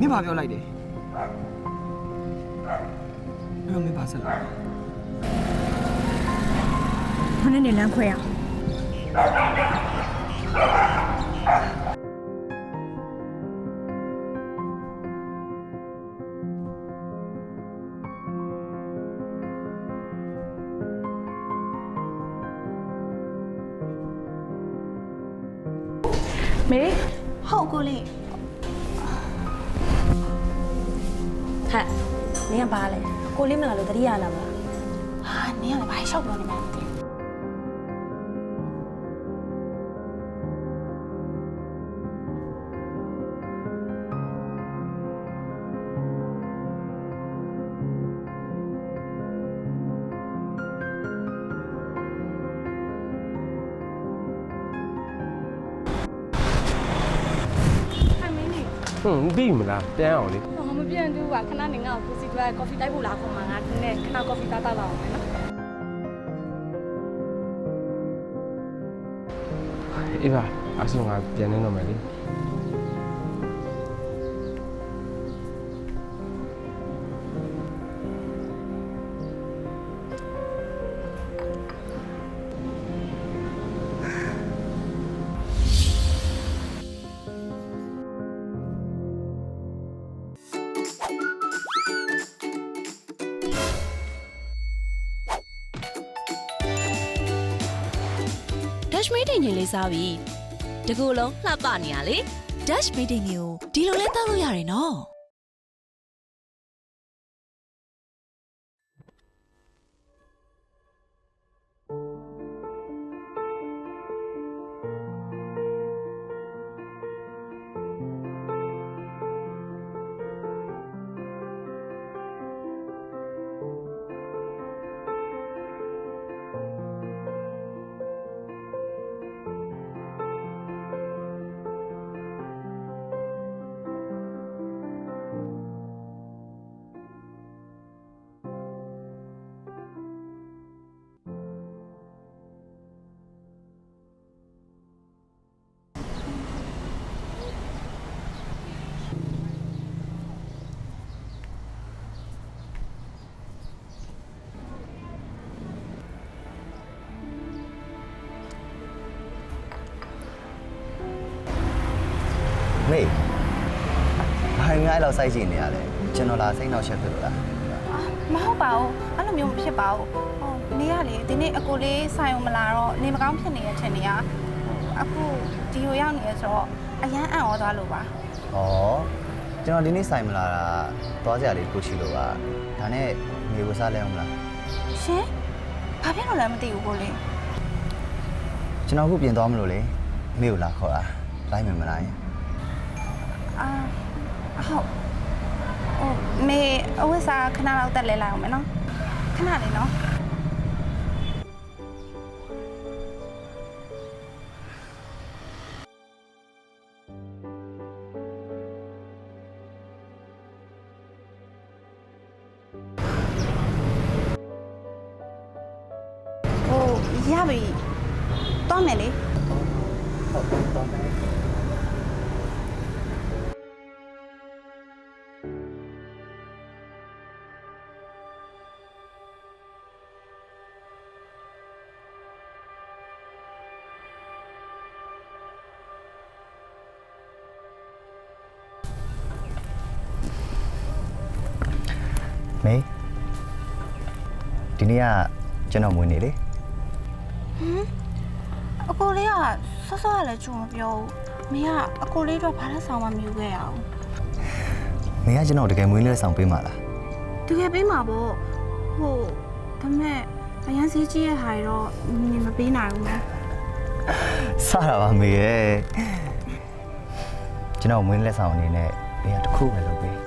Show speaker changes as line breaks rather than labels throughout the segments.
မင်းဘာပြောလိုက်တယ်အဲ့တော့မင်းဘာဆက်လုပ်လဲ
ခဏနေလမ်းခွဲအောင်
မေ
ဟုတ်ကိုလေး
ဟဲ့နင်ကဘာလဲကိုလေးမလာလို့တတိယလာမလား
ဟာနင်ကလည်းဘာရှောက်ပြောနေမှန်းမသိဘူး
ဟဲ့မင်းနေ
ဟွန်းပြီးမလားပြန်အောင်လေ
ဟော မပြန်တူပါခဏနေငါ့ကိုကိုစီတွဲကော်ဖီတိုက်ဖို့လာခေါ်မှာငါဒီနေ့ခဏကော်ဖီတောက်တောက်လာအောင်မယ်နော်
အေးပါအဆုံငါပြန်နေတော့မယ်လေ
ဒက်ရှ်မေးတင်ကြီးလေးစားပြီတကူလုံးလှပနေရလေ
Dash meeting ကိုဒီလိုလဲတောက်လို့ရတယ်နော်
မေဘာငါအဲ့လောက်စိုက်ကြည့်နေရလဲကျွန်တော်လာစိတ်နှောက်ချက်ဖြစ်လို့လား
အာမဟုတ်ပါဘူးအဲ့လိုမျိုးမဖြစ်ပါဘူးဟိုနေရလေဒီနေ့အကိုလေးဆိုင်အောင်မလာတော့နေမကောင်းဖြစ်နေရဲ့ထင်နေရအခုဒီကိုရောက်နေရဆိုတော့အရန်အံ့ဩသွားလို့ပါ
ဩကျွန်တော်ဒီနေ့ဆိုင်မလာတာသွားကြလေးကိုရှိလို့ပါဒါနဲ့မြေဝစားလဲအောင်မလား
ရှင်ဘာဖြစ်လို့လဲမသိဘူးကိုလေး
ကျွန်တော်အခုပြင်သွားမလို့လေမေကိုလာခေါ်တာလိုက်မယ်မလားယင်
အာဟုတ်ဟိုမေအဝိစာခဏလောက်တက်လဲလိုက်အောင်မယ်နော်ခဏလေးနော်ဟိုရပြီတော့မယ်လေ
ဟုတ်တော့မယ် မေဒီနေ့ကကျွန်တော်မွေးနေလေ
အကိုလေးကဆော့ဆော့ရလဲကြုံမပြောဘူးမင်းကအကိုလေးတော့ဘာလဲဆောင်မမြူခဲ့ရအောင်
မေကကျွန်တော်တကယ်မွေးလေးဆောင်ပေးမှာလား
တကယ်ပေးမှာပေါ့ဟိုဒါပေမဲ့အရန်စီးကြီးရဲ့ဟာတွေတော့နင်မပေးနိုင်ဘူးမယ်
စတာပါမေရဲ့ကျွန်တော်မွေးလက်ဆောင်အနေနဲ့မေကတစ်ခုပဲလုပ်ပေး
ဟုတ်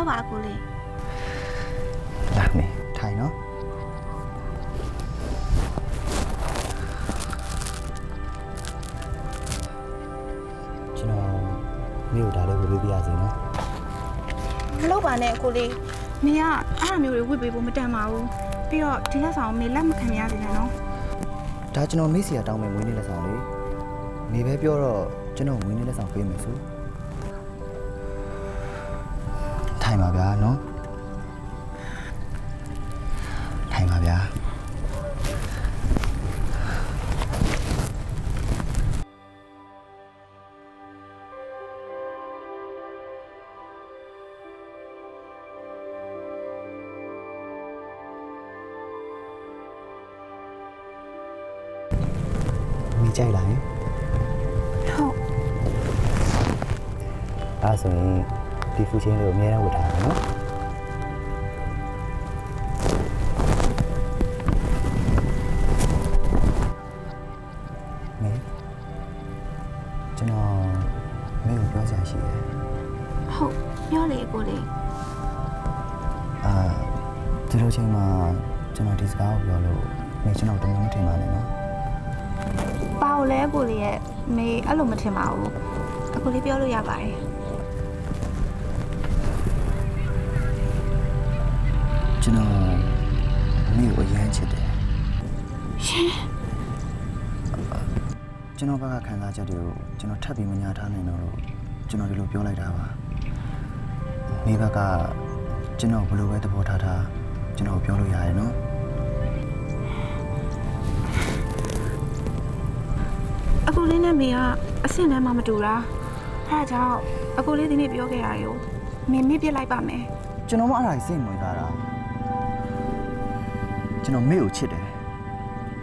ပြောပါအကိုလေး
လာမေထိုင်နော်ကျွန်တော်မြို့ဒါလေးဝေပေးပြရစီနော်
မလုပ်ပါနဲ့အကိုလေးမင်းကအဲ့အမျိုးတွေဝစ်ပေးဖို့မတန်ပါဘူးပြီးတော့ဒီလက်ဆောင်မေလက်မခံရစေနဲ့နော်
ဒါကျွန်တော်မိစီယာတောင်းမယ်မွေးနေ့လက်ဆောင်လေနေပဲပြောတော့ကျွန်တော်မွေးနေ့လက်ဆောင်ပေးမယ်ဆို ထိုင်ပါဗျာနော်ထိုင်ပါဗျာမိကြိုက်လာရင်
ဟုတ်
အဲ့ဒါဆိုရင် ဒီဖူချင်းလေးကိုအများအားဝတ်ထားပါနော်မေကျွန်တော်မေကိုပြောစရာရှိတယ်
ဟုတ်ပြောလေကိုလေး
အာဒီလိုချိန်မှာကျွန်တော်ဒီစကားကိုပြောလို့မေကျွန်တော်တမန်မထင်ပါနဲ့နော်
ပါကိုလဲကိုလေးရဲ့မေအဲ့လိုမထင်ပါဘူးအကိုလေးပြောလို့ရပါတယ်
ချစ်တယ်ကျွန်တော်ဘက်ကခံစားချက်တွေကိုကျွန်တော်ထပ်ပြီးမညာထားနိုင်တော့လို့ကျွန်တော်ဒီလိုပြောလိုက်တာပါမိဘကကျွန်တော်ဘယ်လိုပဲသဘောထားထားကျွန်တော်ပြောလို့ရတယ်နော်
အကိုလေးနဲ့မေကအဆင့်တန်းမှမတူတာအဲဒါကြောင့်အကိုလေးဒီနေ့ပြောခဲ့တာရောမေမေ့ပြစ်လိုက်ပါမယ်
ကျွန်တော်မအဲ့ဒါကြီးစိတ်ဝင်စားတာ ကျွန်တော်မေကိုချစ်တယ်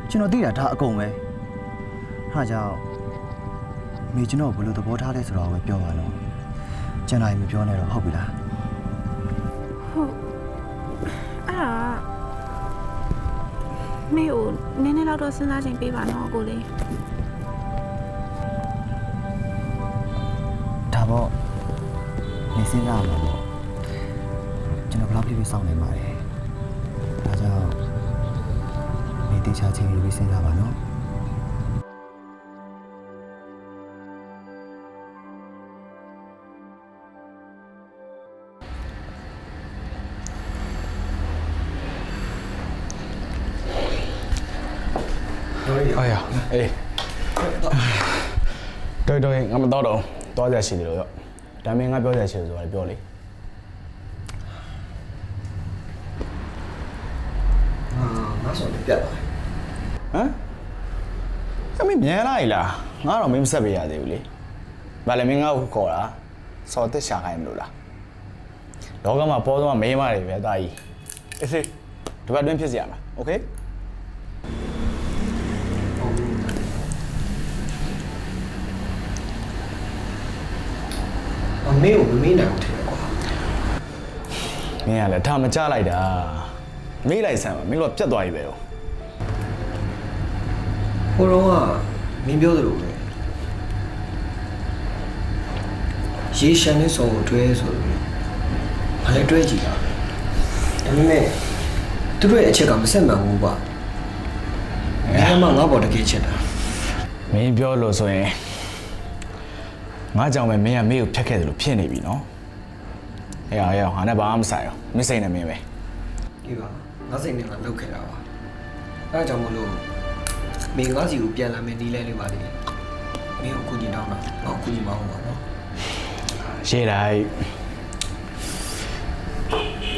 ကျွန်တော်သိတာဒါအကုန်ပဲဟာကြောင့်မေကျွန်တော်ဘယ်လိုသဘောထားလဲဆိုတော့ပဲပြောပါတော့ကျန်တာကြီးမပြောနဲ့တော့ဟုတ်ပြီလား
ဟုတ်အဲ့ဒါမေကိုနည်းနည်းတော့တော့စဉ်းစားချိန်ပေးပါနော်အကိုလေး
ဒါပေါ့နေစင်းရမှာပေါ့ကျွန်တော်ဘယ်လောက်ပြည့်ပြည့်စောင့်နေပါလဲ တေချာချင်းယူပြီးစဉ်းစားပါနော်
အာရအေးတော်တော်ငါမတော့တော့သွားကြရှိတယ်လို့ရောဒါမင်းငါပြောကြရှိတယ်ဆိုတာပြောလေ
ငါဆိုလည်းပြတ်သွားတယ်
ဟမ်အမေမြန်လာ E လားငါတော့မင်းမဆက်ပေးရသေးဘူးလေဘာလဲမင်းငါ့ကိုခေါ်တာစော်တက်ရှာခိုင်းမလို့လားလောကမှာပေါ်တော့မင်းမတွေပဲတာကြီးအေးစေဒီဘက်တွင်းဖြစ်စီရမှာโอเค
အမေကိုမမေးနိုင်ဘူးထင်တယ်ကွာ
မင်းကလည်းဒါမကြလိုက်တာမေးလိုက်စမ်းပါမင်းတို့ကပြတ်သွားပြီပဲရော
ဟိုတော့ကမင်းပြောသလိုပဲရေရှမ်းနဲ့စောကိုတွဲဆိုလို့ဘာလဲတွဲကြည့်တာဒါပေမဲ့သူတို့ရဲ့အချက်ကမဆက်မှန်ဘူးကွာအဲမှငါ့ဘောတကယ်ချစ်တာ
မင်းပြောလို့ဆိုရင်ငါကြောင့်ပဲမင်းကမေးကိုဖြတ်ခဲ့တယ်လို့ဖြစ်နေပြီနော်အေးအေးဟာနဲ့ဘာမှမဆိုင်အောင်မစိတ်နဲ့မင်းပဲ
ဒီပါငါစိတ်နဲ့ငါလုပ်ခဲ့တာပါအဲဒါကြောင့်မလို့ မင်းငါစီကိုပြန်လာမယ်နီးလဲလေးပါလေမင်းကိုကုညီတောင်းတာငါကုညီမအောင်ပါနော်
ရှေ့တိုင်း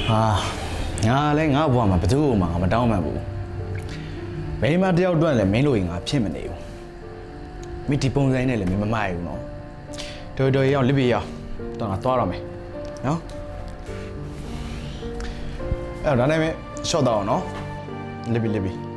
ဟာငါလည်းငါဘဝမှာဘယ်သူ့မှငါမတောင်းမှန်ဘူးမိန်းမတစ်ယောက်အတွက်လည်းမင်းလိုရင်ငါဖြစ်မနေဘူးမိဒီပုံစံနဲ့လည်းမင်းမမိုက်ဘူးနော်တော်တော်ရောက်လိပြီရောက်တော့ငါသွားတော့မယ်နော်အဲ့တော့ဒါနဲ့မင်းရှော့တော့အောင်နော်လိပြီလိပြီ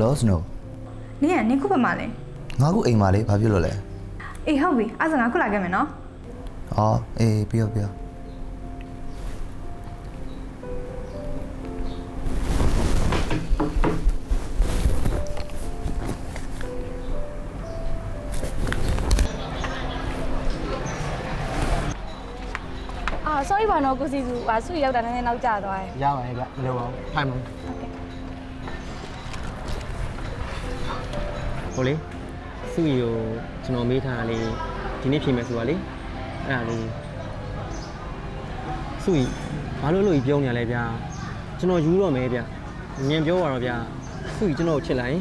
Hello Snow
နင်ကနင်ခုဘက်မှာလဲ
ငါခုအိမ်မှာလေဘာဖြစ်လို့လဲ
အေးဟုတ်ပြီအဲ့ဒါငါခုလာခဲ့မယ်နော်
အော်အေးပြီးတော့ပြီးတော့
အာ sorry ပါနော်ကိုစီစုဟာစုရောက်တာနည်းနည်းနောက်ကျသွားတယ်
ရပါတယ်ဗျမလိုပါဘူးဖိုင်မ ဟိုလေစုရီကိုကျွန်တော်မေးထားတာလေးဒီနေ့ဖြေမယ်ဆိုတာလေအဲ့ဒါလေးစုရီဘာလို့လို့ပြောနေရလဲဗျာကျွန်တော်ယူတော့မယ်ဗျညင်ပြောပါတော့ဗျာစုရီကျွန်တော်ကိုချစ်လိုက်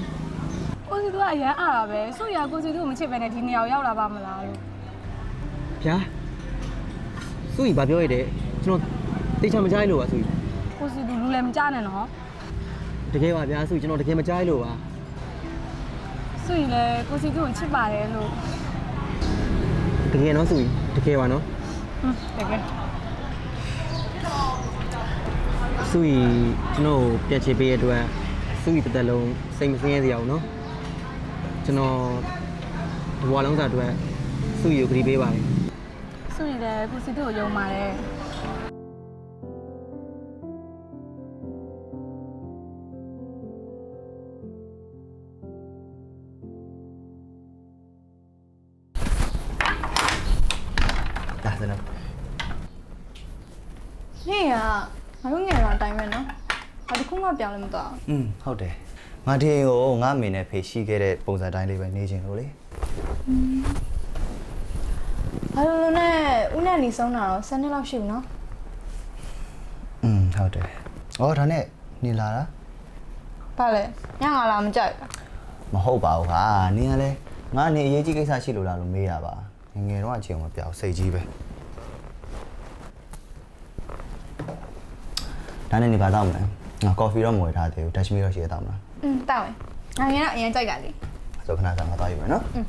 ကိုစီတို့ကအရန်အားတာပဲစုရကိုစီတို့ကိုမချစ်ပဲနဲ့ဒီနေရာကိုရောက်လာပါမလားလို့
ဗျာစုရီဘာပြောရတဲ့ကျွန်တော်တိတ်ချမကြိုက်လို့ပါစုရီ
ကိုစီတို့လူလည်းမကြားနဲ့နော်
တကယ်ပါဗျာစုရီကျွန်တော်တကယ်မကြိုက်လို့ပါ
စုရင်လည်းကိုစီတို့ကိုချစ်ပါတယ်လို့
တကယ်နော်စုရီတကယ်ပါနော်
ဟွန်းတကယ်
စုရီကျွန်တော်ကိုပြတ်ချေပေးရတဲ့အတွက်စုရီတစ်သက်လုံးစိတ်မစင်းရစရာဘူးနော်ကျွန်တော်ဒီဘဝလုံးစားအတွက်စုရီကိုကြည့်ပေးပါတယ်
စုရင်လည်းကိုစီတို့ကိုယုံပါတယ်
ဒါစနော်
နေ့ကငါတို့ငယ်တော့အတိုင်းပဲနော်ဘာတစ်ခုမှပြောင်းလဲမသွား
อืมဟုတ်တယ်ငါဒီအိမ်ကိုငါအမေနဲ့ဖေရှိခဲ့တဲ့ပုံစံတိုင်းလေးပဲနေခြင်းလို့လေ
ဘာလို့လဲနဲ့ဦးနဲ့နေဆုံးတာတော့7နှစ်လောက်ရှိဘူးနော်
อืมဟုတ်တယ်အော်ဒါနဲ့နေလာတာ
ဘာလဲညငါလာမကြိုက်ဘူး
မဟုတ်ပါဘူးခါနင်ကလည်းငါနေအရေးကြီးကိစ္စရှိလို့လားလို့မေးတာပါ ငယ်ငယ်တော့အချင်းမပြောက်စိတ်ကြီးပဲဒါနဲ့နေပါတော့မလဲငါကော်ဖီတော့မဝယ်ထားသေးဘူးဒက်ချ်မီတော့ရှိရတော့မလား
อืมတောက်ဝင်ငါငယ်တော့အရင်ကြိုက်တာလေ
ဆိုခဏစားမသွားယူမယ်နော်
อืม